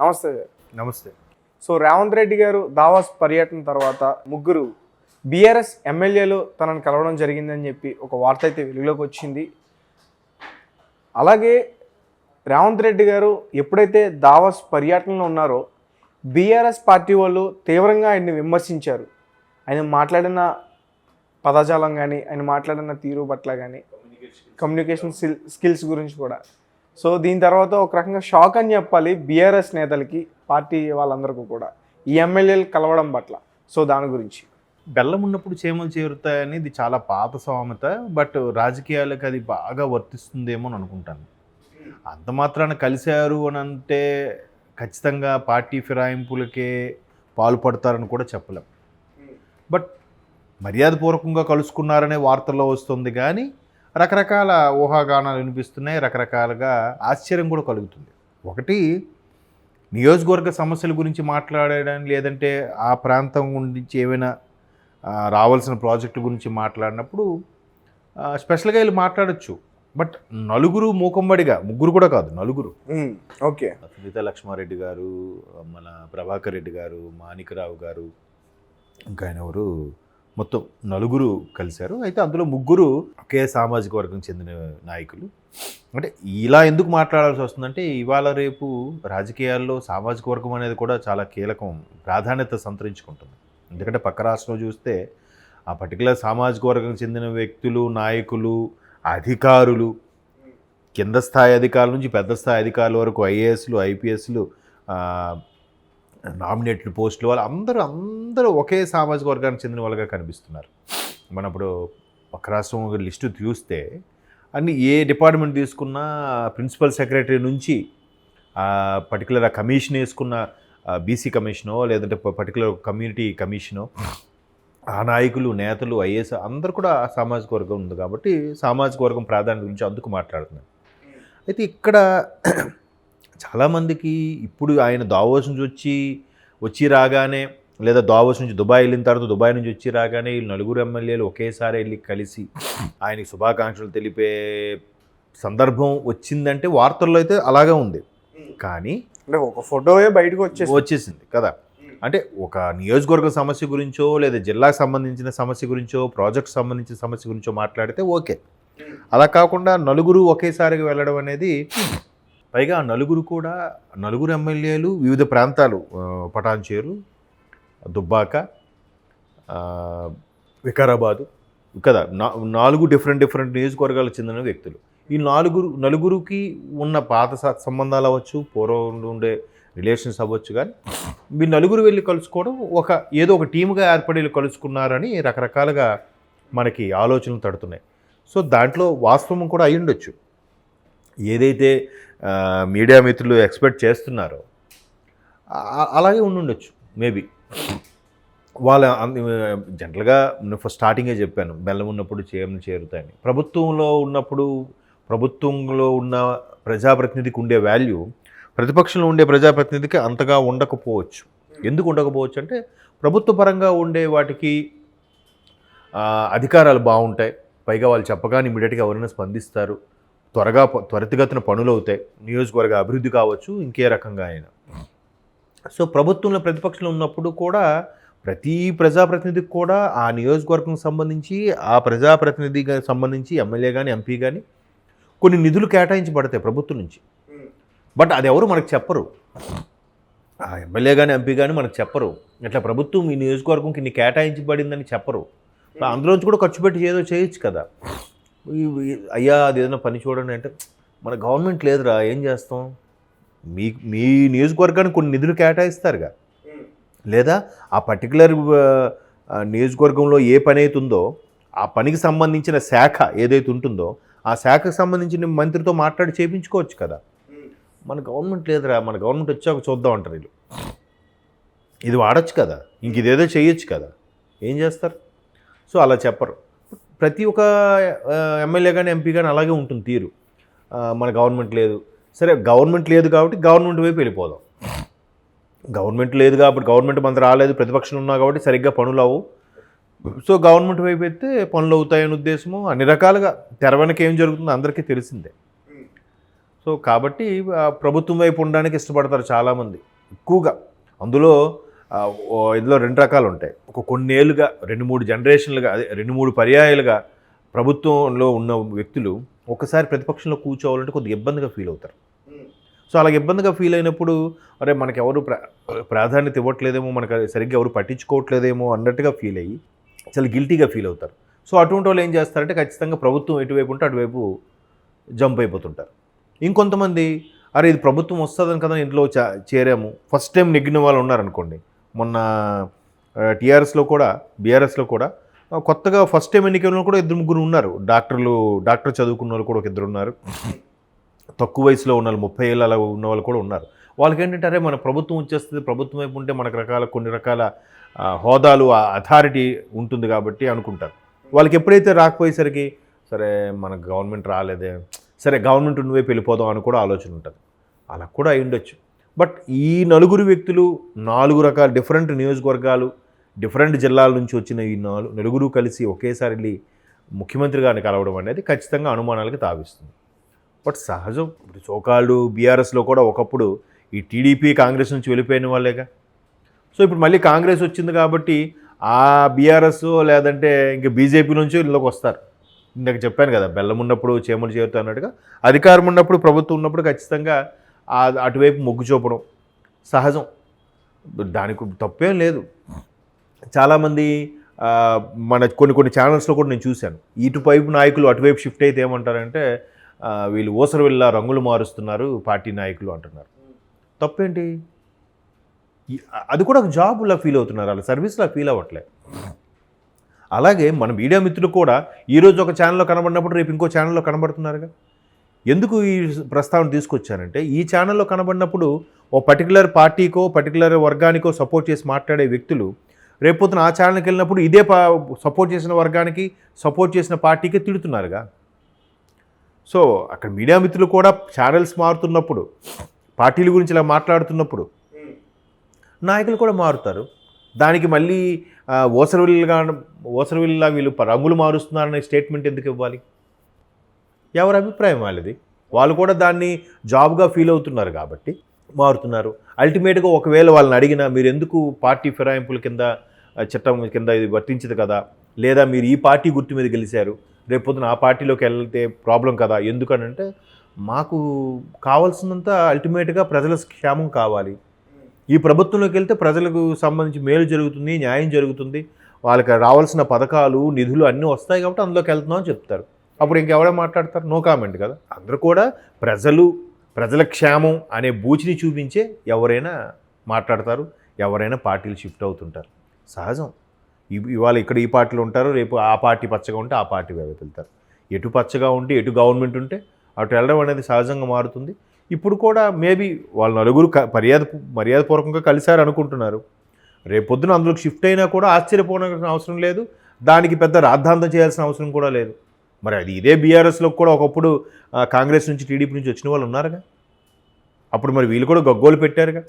నమస్తే. నమస్తే. సో రేవంత్ రెడ్డి గారు దావాస్ పర్యటన తర్వాత ముగ్గురు బీఆర్ఎస్ ఎమ్మెల్యేలు తనను కలవడం జరిగిందని చెప్పి ఒక వార్త అయితే వెలుగులోకి వచ్చింది. అలాగే రేవంత్ రెడ్డి గారు ఎప్పుడైతే దావాస్ పర్యటనలో ఉన్నారో బీఆర్ఎస్ పార్టీ వాళ్ళు తీవ్రంగా ఆయన్ని విమర్శించారు. ఆయన మాట్లాడిన పదజాలం కానీ ఆయన మాట్లాడిన తీరు పట్ల కానీ కమ్యూనికేషన్ స్కిల్ స్కిల్స్ గురించి కూడా. సో దీని తర్వాత ఒక రకంగా షాక్ అని చెప్పాలి బీఆర్ఎస్ నేతలకి పార్టీ వాళ్ళందరికీ కూడా. ఈ ఎమ్మెల్యేలు కలవడం పట్ల. సో దాని గురించి. బెల్లం ఉన్నప్పుడు చేమలు చేరుతాయని ఇది చాలా పాత సామెత బట్ రాజకీయాలకు అది బాగా వర్తిస్తుందేమో అని అనుకుంటాను. అంత మాత్రాన కలిశారు అని అంటే ఖచ్చితంగా పార్టీ ఫిరాయింపులకే పాల్పడతారని కూడా చెప్పలేం. బట్ మర్యాదపూర్వకంగా కలుసుకున్నారనే వార్తల్లో వస్తుంది కానీ రకరకాల ఊహాగానాలు వినిపిస్తున్నాయి రకరకాలుగా ఆశ్చర్యం కూడా కలుగుతుంది. ఒకటి నియోజకవర్గ సమస్యల గురించి మాట్లాడడానికి లేదంటే ఆ ప్రాంతం గురించి ఏమైనా రావాల్సిన ప్రాజెక్టు గురించి మాట్లాడినప్పుడు స్పెషల్గా వీళ్ళు మాట్లాడచ్చు. బట్ నలుగురు మూకంబడిగా ముగ్గురు కూడా కాదు నలుగురు. ఓకే. సునీత లక్ష్మారెడ్డి గారు మన ప్రభాకర్ రెడ్డి గారు మాణికరావు గారు ఇంకా ఆయన ఎవరు? మొత్తం నలుగురు కలిశారు. అయితే అందులో ముగ్గురు ఒకే సామాజిక వర్గం చెందిన నాయకులు. అంటే ఇలా ఎందుకు మాట్లాడాల్సి వస్తుందంటే ఇవాళ రేపు రాజకీయాల్లో సామాజిక వర్గం అనేది కూడా చాలా కీలకం ప్రాధాన్యత సంతరించుకుంటుంది. ఎందుకంటే పక్క రాష్ట్రంలో చూస్తే ఆ పర్టికులర్ సామాజిక వర్గం చెందిన వ్యక్తులు నాయకులు అధికారులు కింద స్థాయి అధికారుల నుంచి పెద్ద స్థాయి అధికారుల వరకు ఐఏఎస్లు ఐపీఎస్లు నామినేటెడ్ పోస్టులు వాళ్ళు అందరూ అందరూ ఒకే సామాజిక వర్గానికి చెందిన వాళ్ళుగా కనిపిస్తున్నారు. మన ఇప్పుడు ఒక రాష్ట్రం ఒక లిస్టు చూస్తే అన్ని ఏ డిపార్ట్మెంట్ తీసుకున్నా ప్రిన్సిపల్ సెక్రటరీ నుంచి పర్టికులర్ ఆ కమిషన్ వేసుకున్న బీసీ కమిషనో లేదంటే పర్టికులర్ కమ్యూనిటీ కమిషనో ఆ నాయకులు నేతలు ఐఏఎస్ అందరూ కూడా సామాజిక వర్గం ఉంది కాబట్టి సామాజిక వర్గం ప్రాధాన్యత గురించి అందుకు మాట్లాడుతున్నారు అయితే ఇక్కడ చాలామందికి ఇప్పుడు ఆయన దావోస్ నుంచి వచ్చి వచ్చి రాగానే లేదా దావోస్ నుంచి దుబాయ్ వెళ్ళిన తర్వాత దుబాయ్ నుంచి వచ్చి రాగానే వీళ్ళు నలుగురు ఎమ్మెల్యేలు ఒకేసారి వెళ్ళి కలిసి ఆయనకి శుభాకాంక్షలు తెలిపే సందర్భం వచ్చిందంటే వార్తల్లో అయితే అలాగే ఉంది. కానీ అంటే ఒక ఫోటోయే బయటకు వచ్చేసి వచ్చేసింది కదా. అంటే ఒక నియోజకవర్గ సమస్య గురించో లేదా జిల్లాకు సంబంధించిన సమస్య గురించో ప్రాజెక్ట్ సంబంధించిన సమస్య గురించో మాట్లాడితే ఓకే. అలా కాకుండా నలుగురు ఒకేసారిగా వెళ్ళడం అనేది పైగా నలుగురు కూడా నలుగురు ఎమ్మెల్యేలు వివిధ ప్రాంతాలు పటాన్చేరు దుబ్బాక వికారాబాదు. కదా నాలుగు డిఫరెంట్ డిఫరెంట్ నియోజకవర్గాలకు చెందిన వ్యక్తులు. ఈ నాలుగురు నలుగురికి ఉన్న పాత సంబంధాలు అవ్వచ్చు పూర్వం ఉండే రిలేషన్స్ అవ్వచ్చు కానీ మీ నలుగురు వెళ్ళి కలుసుకోవడం ఒక ఏదో ఒక టీముగా ఏర్పడి కలుసుకున్నారని రకరకాలుగా మనకి ఆలోచనలు తడుతున్నాయి. సో దాంట్లో వాస్తవం కూడా అయి ఉండొచ్చు ఏదైతే మీడియా మిత్రులు ఎక్స్పెక్ట్ చేస్తున్నారో? అలాగే ఉండుండొచ్చు మేబీ. వాళ్ళ జనరల్గా నేను ఫస్ట్ స్టార్టింగే చెప్పాను బెల్లం ఉన్నప్పుడు చేయమని చేరుతాయని. ప్రభుత్వంలో ఉన్నప్పుడు ప్రభుత్వంలో ఉన్న ప్రజాప్రతినిధికి ఉండే వాల్యూ ప్రతిపక్షంలో ఉండే ప్రజాప్రతినిధికి అంతగా ఉండకపోవచ్చు. ఎందుకు ఉండకపోవచ్చు అంటే ప్రభుత్వ పరంగా ఉండే వాటికి అధికారాలు బాగుంటాయి. పైగా వాళ్ళు చెప్పగానే ఇమీడియట్గా ఎవరైనా స్పందిస్తారు త్వరగా త్వరితగతిన పనులు అవుతాయి నియోజకవర్గ అభివృద్ధి కావచ్చు ఇంకే రకంగా అయినా. సో ప్రభుత్వంలో ప్రతిపక్షంలో ఉన్నప్పుడు కూడా ప్రతి ప్రజాప్రతినిధికి కూడా ఆ నియోజకవర్గం సంబంధించి ఆ ప్రజాప్రతినిధికి సంబంధించి ఎమ్మెల్యే కానీ ఎంపీ కానీ కొన్ని నిధులు కేటాయించబడతాయి ప్రభుత్వం నుంచి. బట్ అది ఎవరు మనకు చెప్పరు. ఆ ఎమ్మెల్యే కానీ ఎంపీ కానీ మనకు చెప్పరు. ఇట్లా ప్రభుత్వం ఈ నియోజకవర్గంకి ఇన్ని కేటాయించబడిందని చెప్పరు. అందులోంచి కూడా ఖర్చు పెట్టి ఏదో చేయొచ్చు కదా. అయ్యా అది ఏదైనా పని చూడండి అంటే మన గవర్నమెంట్ లేదురా ఏం చేస్తాం? మీ మీ నియోజకవర్గానికి కొన్ని నిధులు కేటాయిస్తారుగా. లేదా ఆ పర్టికులర్ నియోజకవర్గంలో ఏ పని అవుతుందో ఆ పనికి సంబంధించిన శాఖ ఏదైతే ఉంటుందో ఆ శాఖకు సంబంధించిన మంత్రితో మాట్లాడి చేయించుకోవచ్చు కదా. మన గవర్నమెంట్ లేదురా మన గవర్నమెంట్ వచ్చాక చూద్దాం అంటారు వీళ్ళు. ఇది వాడచ్చు కదా. ఇంక ఇదేదో చేయొచ్చు కదా. ఏం చేస్తారు? సో అలా చెప్పరు. ప్రతి ఒక్క ఎమ్మెల్యే కానీ ఎంపీ కానీ అలాగే ఉంటుంది తీరు. మన గవర్నమెంట్ లేదు. సరే గవర్నమెంట్ లేదు కాబట్టి గవర్నమెంట్ వైపు వెళ్ళిపోదాం. గవర్నమెంట్ లేదు కాబట్టి గవర్నమెంట్ మనకు రాలేదు ప్రతిపక్షం ఉన్నా కాబట్టి సరిగ్గా పనులు అవ్వు. సో గవర్నమెంట్ వైపు అయితే పనులు అవుతాయనే ఉద్దేశము. అన్ని రకాలుగా తెర ఏం జరుగుతుందో అందరికీ తెలిసిందే. సో కాబట్టి ప్రభుత్వం వైపు ఉండడానికి ఇష్టపడతారు చాలామంది. ఎక్కువగా. అందులో ఇందులో రెండు రకాలు ఉంటాయి ఒక కొన్నేళ్ళుగా రెండు మూడు జనరేషన్లుగా అదే రెండు మూడు పర్యాయాలుగా ప్రభుత్వంలో ఉన్న వ్యక్తులు ఒకసారి ప్రతిపక్షంలో కూర్చోవాలంటే కొద్దిగా ఇబ్బందిగా ఫీల్ అవుతారు. సో అలాగ ఇబ్బందిగా ఫీల్ అయినప్పుడు అరే మనకెవరు ఎవరు ప్రా ప్రాధాన్యత ఇవ్వట్లేదేమో మనకు సరిగ్గా ఎవరు పట్టించుకోవట్లేదేమో అన్నట్టుగా ఫీల్ అయ్యి చాలా గిల్టీగా ఫీల్ అవుతారు. సో అటువంటి వాళ్ళు ఏం చేస్తారంటే ఖచ్చితంగా ప్రభుత్వం ఎటువైపు ఉంటే అటువైపు జంప్ అయిపోతుంటారు. ఇంకొంతమంది అరే ఇది ప్రభుత్వం వస్తుందని కదా ఇంట్లో చేరాము. ఫస్ట్ టైం నెగ్గిన వాళ్ళు ఉన్నారనుకోండి మొన్న టీఆర్ఎస్లో కూడా బీఆర్ఎస్లో కూడా కొత్తగా ఫస్ట్ టైం ఎన్నికల్లో కూడా ఇద్దరు ముగ్గురు ఉన్నారు. డాక్టర్లు డాక్టర్ చదువుకున్న వాళ్ళు కూడా ఒక ఇద్దరు ఉన్నారు. తక్కువ వయసులో ఉన్న వాళ్ళు ముప్పై ఏళ్ళ ఉన్న వాళ్ళు కూడా ఉన్నారు. వాళ్ళకి ఏంటంటే అరే మన ప్రభుత్వం వచ్చేస్తుంది ప్రభుత్వం వైపు ఉంటే మనకు రకాల కొన్ని రకాల ఆ, హోదాలు అథారిటీ ఉంటుంది కాబట్టి అనుకుంటారు. వాళ్ళకి ఎప్పుడైతే రాకపోయేసరికి సరే మన గవర్నమెంట్ రాలేదే సరే గవర్నమెంట్ ఉన్న వైపు వెళ్ళిపోదాం అని కూడా ఆలోచన ఉంటుంది. అలా కూడా అయి ఉండొచ్చు. బట్ ఈ నలుగురు వ్యక్తులు నాలుగు రకాల డిఫరెంట్ నియోజకవర్గాలు డిఫరెంట్ జిల్లాల నుంచి వచ్చిన ఈ నాలుగు నలుగురు కలిసి ఒకేసారి వెళ్ళి ముఖ్యమంత్రి గారిని కలవడం అనేది ఖచ్చితంగా అనుమానాలకు తావిస్తుంది. బట్ సహజం. ఇప్పుడు చోకాళ్ళు బీఆర్ఎస్లో కూడా ఒకప్పుడు ఈ టీడీపీ కాంగ్రెస్ నుంచి వెళ్ళిపోయిన వాళ్ళేగా. సో ఇప్పుడు మళ్ళీ కాంగ్రెస్ వచ్చింది కాబట్టి ఆ బీఆర్ఎస్ లేదంటే ఇంకా బీజేపీ నుంచి ఇళ్ళకి వస్తారు. ఇందాక చెప్పాను కదా బెల్లం ఉన్నప్పుడు చేమలు చేరుతా అన్నట్టుగా. అధికారం ఉన్నప్పుడు ప్రభుత్వం ఉన్నప్పుడు ఖచ్చితంగా అటువైపు మొగ్గు చూపడం సహజం. దానికి తప్పేం లేదు. చాలామంది మన కొన్ని కొన్ని ఛానల్స్లో కూడా నేను చూశాను. ఇటువైపు నాయకులు అటువైపు షిఫ్ట్ అయితే ఏమంటారంటే వీళ్ళు వీళ్ళు ఊసరవిల్ల రంగులు మారుస్తున్నారు పార్టీ నాయకులు అంటున్నారు. తప్పేంటి? అది కూడా ఒక జాబ్లా ఫీల్ అవుతున్నారు. వాళ్ళ సర్వీస్లా ఫీల్ అవ్వట్లే. అలాగే మన మీడియా మిత్రులు కూడా ఈరోజు ఒక ఛానల్లో కనబడినప్పుడు రేపు ఇంకో ఛానల్లో కనబడుతున్నారుగా. ఎందుకు ఈ ప్రస్తావన తీసుకొచ్చానంటే ఈ ఛానల్లో కనబడినప్పుడు ఓ పర్టికులర్ పార్టీకో పర్టికులర్ వర్గానికో సపోర్ట్ చేసి మాట్లాడే వ్యక్తులు రేపొద్దున ఆ ఛానల్కి వెళ్ళినప్పుడు ఇదే పా సపోర్ట్ చేసిన వర్గానికి సపోర్ట్ చేసిన పార్టీకి తిడుతున్నారుగా. సో అక్కడ మీడియా మిత్రులు కూడా ఛానల్స్ మారుతున్నప్పుడు పార్టీల గురించి ఇలా మాట్లాడుతున్నప్పుడు నాయకులు కూడా మారుతారు. దానికి మళ్ళీ ఆ, ఓసరవిల్లుగా ఓసరవిల్లా వీళ్ళు రంగులు మారుస్తున్నారనే స్టేట్మెంట్ ఎందుకు ఇవ్వాలి? ఎవరి అభిప్రాయం వాళ్ళది? వాళ్ళు కూడా దాన్ని జాబ్గా ఫీల్ అవుతున్నారు కాబట్టి మారుతున్నారు. అల్టిమేట్గా ఒకవేళ వాళ్ళని అడిగినా మీరు ఎందుకు పార్టీ ఫిరాయింపుల కింద చట్టం కింద ఇది వర్తించదు కదా? లేదా మీరు ఈ పార్టీ గుర్తు మీద గెలిచారు రేపు పొద్దున ఆ పార్టీలోకి వెళ్తే ప్రాబ్లం కదా? ఎందుకనంటే మాకు కావాల్సినంత అల్టిమేట్గా ప్రజల క్షేమం కావాలి. ఈ ప్రభుత్వంలోకి వెళ్తే ప్రజలకు సంబంధించి మేలు జరుగుతుంది న్యాయం జరుగుతుంది. వాళ్ళకి రావాల్సిన పథకాలు నిధులు అన్నీ వస్తాయి కాబట్టి అందులోకి వెళ్తున్నాం అని చెప్తారు. అప్పుడు ఇంకెవడో మాట్లాడతారు? నో కామెంట్ కదా. అందరూ కూడా ప్రజలు ప్రజల క్షేమం అనే బూచిని చూపించే ఎవరైనా మాట్లాడతారు ఎవరైనా పార్టీలు షిఫ్ట్ అవుతుంటారు. సహజం. ఇవాళ ఇక్కడ ఈ పార్టీలు ఉంటారు రేపు ఆ పార్టీ పచ్చగా ఉంటే ఆ పార్టీ వెళ్తారు. ఎటు పచ్చగా ఉంటే ఎటు గవర్నమెంట్ ఉంటే అటు వెళ్ళడం అనేది సహజంగా మారుతుంది. ఇప్పుడు కూడా మేబీ వాళ్ళ నలుగురు క- మర్యాద మర్యాదపూర్వకంగా కలిశారు అనుకుంటున్నారు. రేపు పొద్దున అందులోకి షిఫ్ట్ అయినా కూడా ఆశ్చర్యపోవడానికి అవసరం లేదు. దానికి పెద్ద రాద్ధాంతం చేయాల్సిన అవసరం కూడా లేదు. మరి అది ఇదే బీఆర్ఎస్లో కూడా ఒకప్పుడు కాంగ్రెస్ నుంచి టీడీపీ నుంచి వచ్చిన వాళ్ళు ఉన్నారుగా? అప్పుడు మరి వీళ్ళు కూడా గగ్గోలు పెట్టారుగా?